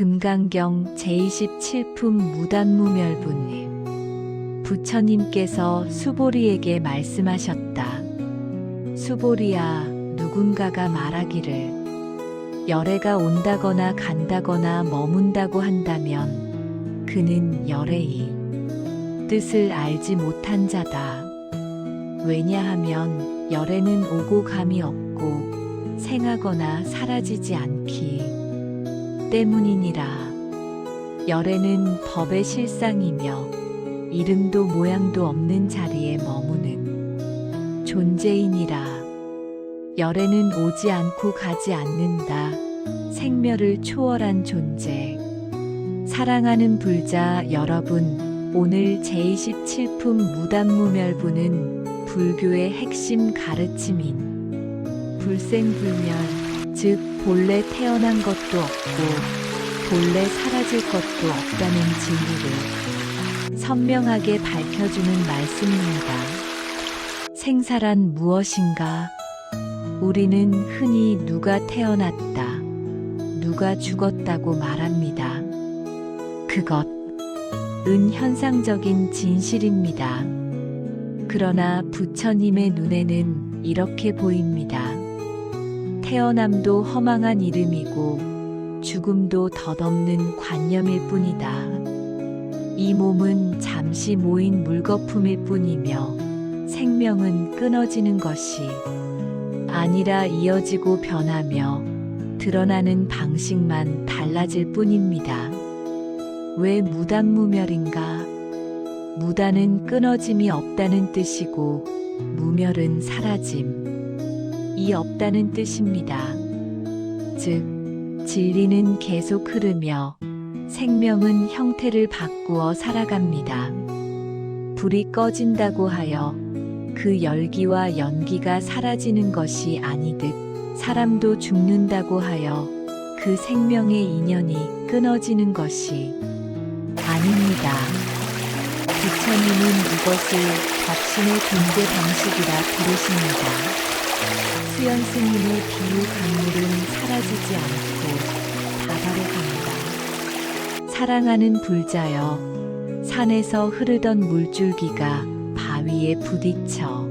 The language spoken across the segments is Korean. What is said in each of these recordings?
금강경 제27품 무단무멸분님 부처님께서 수보리에게 말씀하셨다. 수보리야 누군가가 말하기를 열애가 온다거나 간다거나 머문다고 한다면 그는 열애의 뜻을 알지 못한 자다. 왜냐하면 열애는 오고 감이 없고 생하거나 사라지지 않기 때문이니라. 열애는 법의 실상이며 이름도 모양도 없는 자리에 머무는 존재이니라. 열애는 오지 않고 가지 않는다. 생멸을 초월한 존재. 사랑하는 불자 여러분, 오늘 제27품 무단무멸부는 불교의 핵심 가르침인 불생불멸, 즉 본래 태어난 것도 없고 본래 사라질 것도 없다는 진리를 선명하게 밝혀주는 말씀입니다. 생사란 무엇인가? 우리는 흔히 누가 태어났다, 누가 죽었다고 말합니다. 그것 은 현상적인 진실입니다. 그러나 부처님의 눈에는 이렇게 보입니다. 태어남도 허망한 이름이고 죽음도 덧없는 관념일 뿐이다. 이 몸은 잠시 모인 물거품일 뿐이며 생명은 끊어지는 것이 아니라 이어지고 변하며 드러나는 방식만 달라질 뿐입니다. 왜 무단무멸인가? 무단은 끊어짐이 없다는 뜻이고 무멸은 사라짐. 이 없다는 뜻입니다. 즉, 진리는 계속 흐르며 생명은 형태를 바꾸어 살아갑니다. 불이 꺼진다고 하여 그 열기와 연기가 사라지는 것이 아니듯 사람도 죽는다고 하여 그 생명의 인연이 끊어지는 것이 아닙니다. 부처님은 이것을 덕신의 존재 방식이라 부르십니다. 수연 스님의 비유 강물은 사라지지 않고 바다로 간다. 사랑하는 불자여, 산에서 흐르던 물줄기가 바위에 부딪혀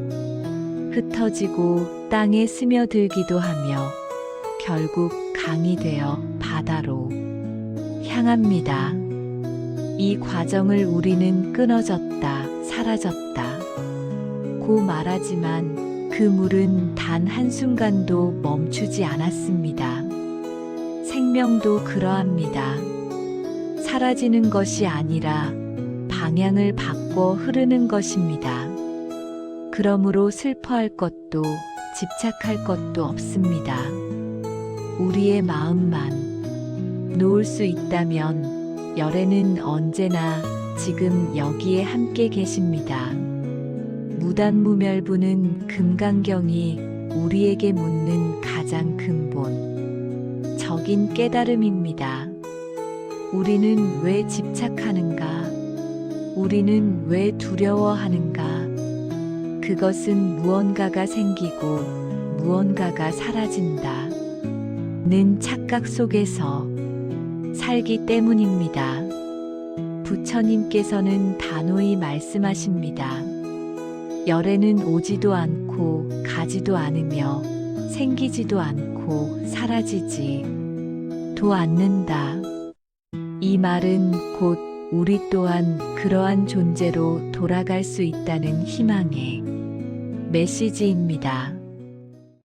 흩어지고 땅에 스며들기도 하며 결국 강이 되어 바다로 향합니다. 이 과정을 우리는 끊어졌다, 사라졌다. 고 말하지만 그 물은 단 한순간도 멈추지 않았습니다. 생명도 그러합니다. 사라지는 것이 아니라 방향을 바꿔 흐르는 것입니다. 그러므로 슬퍼할 것도 집착할 것도 없습니다. 우리의 마음만 놓을 수 있다면 열애는 언제나 지금 여기에 함께 계십니다. 무단무멸부는 금강경이 우리에게 묻는 가장 근본 적인 깨달음입니다. 우리는 왜 집착하는가? 우리는 왜 두려워하는가? 그것은 무언가가 생기고 무언가가 사라진다. 는 착각 속에서 살기 때문입니다. 부처님께서는 단호히 말씀하십니다. 열애는 오지도 않고 가지도 않으며 생기지도 않고 사라지지 도 않는다. 이 말은 곧 우리 또한 그러한 존재로 돌아갈 수 있다는 희망의 메시지입니다.